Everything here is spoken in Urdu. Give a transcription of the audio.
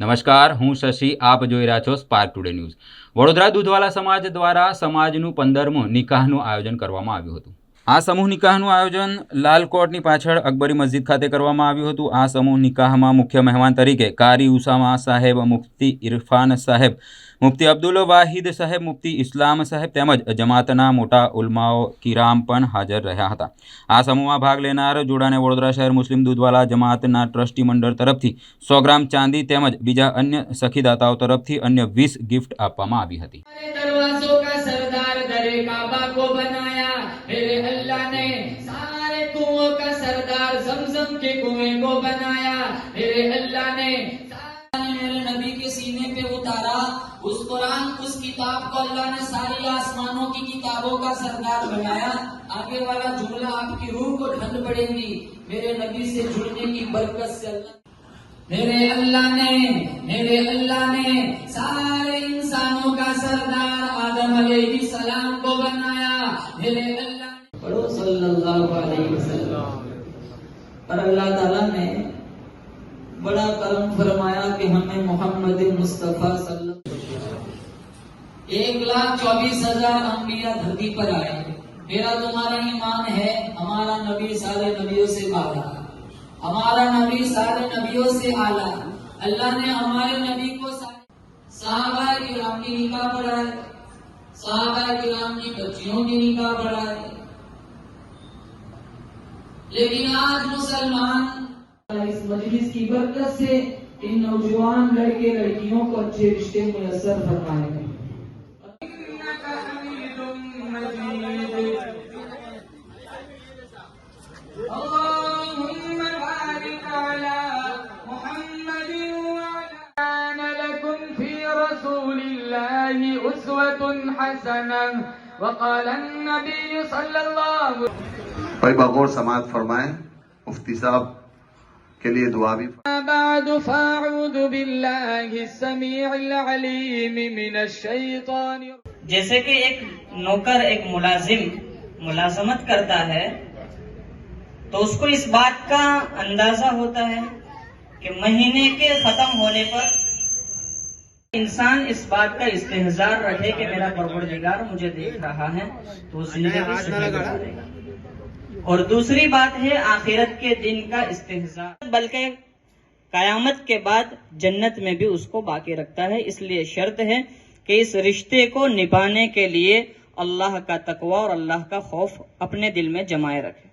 નમસ્કાર, હું શશી, આપ જોઈ રહ્યા છો સ્પાર્ક ટુડે ન્યૂઝ વડોદરા દૂધવાલા સમાજ દ્વારા સમાજનું પંદરમું નિકાહનું આયોજન કરવામાં આવ્યું હતું. આ સમૂહ નિકાહનું આયોજન લાલકોટની પાછળ અકબરી મસ્જિદ ખાતે કરવામાં આવ્યું હતું. આ સમૂહ નિકાહમાં મુખ્ય મહેમાન તરીકે કારી ઉસામા સાહેબ, મુફ્તી ઇરફાન સાહેબ, મુફ્તી અબ્દુલ વાહિદ સાહેબ, મુફ્તી ઇસ્લામ સાહેબ તેમજ જમાતના મોટા ઉલમાઓ કિરામ પણ હાજર રહ્યા હતા. આ સમૂહમાં ભાગ લેનાર જોડાને વડોદરા શહેર મુસ્લિમ દૂધવાલા જમાતના ટ્રસ્ટી મંડળ તરફથી સો ગ્રામ ચાંદી તેમજ બીજા અન્ય સખીદાતાઓ તરફથી અન્ય વીસ ગિફ્ટ આપવામાં આવી હતી. نے کعبہ کو بنایا۔ میرے اللہ نے سارے کنو کا سردار زمزم کے کنویں کو بنایا۔ میرے اللہ نے میرے نبی کے سینے پہ اتارا۔ اس قرآن، اس کتاب کو اللہ نے ساری آسمانوں کی کتابوں کا سردار بنایا۔ آگے والا جملہ آپ کی روح کو ڈھل پڑے گی۔ میرے نبی سے جڑنے کی برکت سے اللہ میرے اللہ نے، میرے اللہ نے سارے انسانوں کا سردار پڑھو صلی اللہ علیہ وسلم۔ اور اللہ تعالیٰ نے بڑا کرم فرمایا کہ ہمیں محمد مصطفیٰ صلی اللہ ایک لاکھ چوبیس ہزار انبیاء دھرتی پر آئے۔ میرا تمہارا ایمان ہے، ہمارا نبی سارے نبیوں سے بالا۔ ہمارا نبی سارے نبیوں سے اعلیٰ۔ اللہ نے ہمارے نبی کو صحابہ کرام کی نکاح پڑھائے صحابہ کرام کی بچیوں کی نکاح پڑھائے لیکن آج مسلمان اس مجلس کی برکت سے ان نوجوان لڑکے لڑکیوں کو اچھے رشتے میسر فرمائے گئے۔ محمد لكم في رسول الله الله أسوة حسنة وقال النبي صلى الله طيب أغور سماعت فرمائیں مفتی صاحب کے لیے دعا بھی بعد فاعوذ باللہ السميع العليم من الشيطان جیسے کہ ایک نوکر ایک ملازم ملازمت کرتا ہے تو اس کو اس بات کا اندازہ ہوتا ہے کہ مہینے کے ختم ہونے پر انسان اس بات کا استحصار رکھے کہ میرا پروردگار مجھے دیکھ رہا ہے تو زندگی سے گا۔ اور دوسری بات ہے آخرت کے دن کا استحصار بلکہ قیامت کے بعد جنت میں بھی اس کو باقی رکھتا ہے۔ اس لیے شرط ہے کہ اس رشتے کو نبھانے کے لیے اللہ کا تقوی اور اللہ کا خوف اپنے دل میں جمائے رکھے۔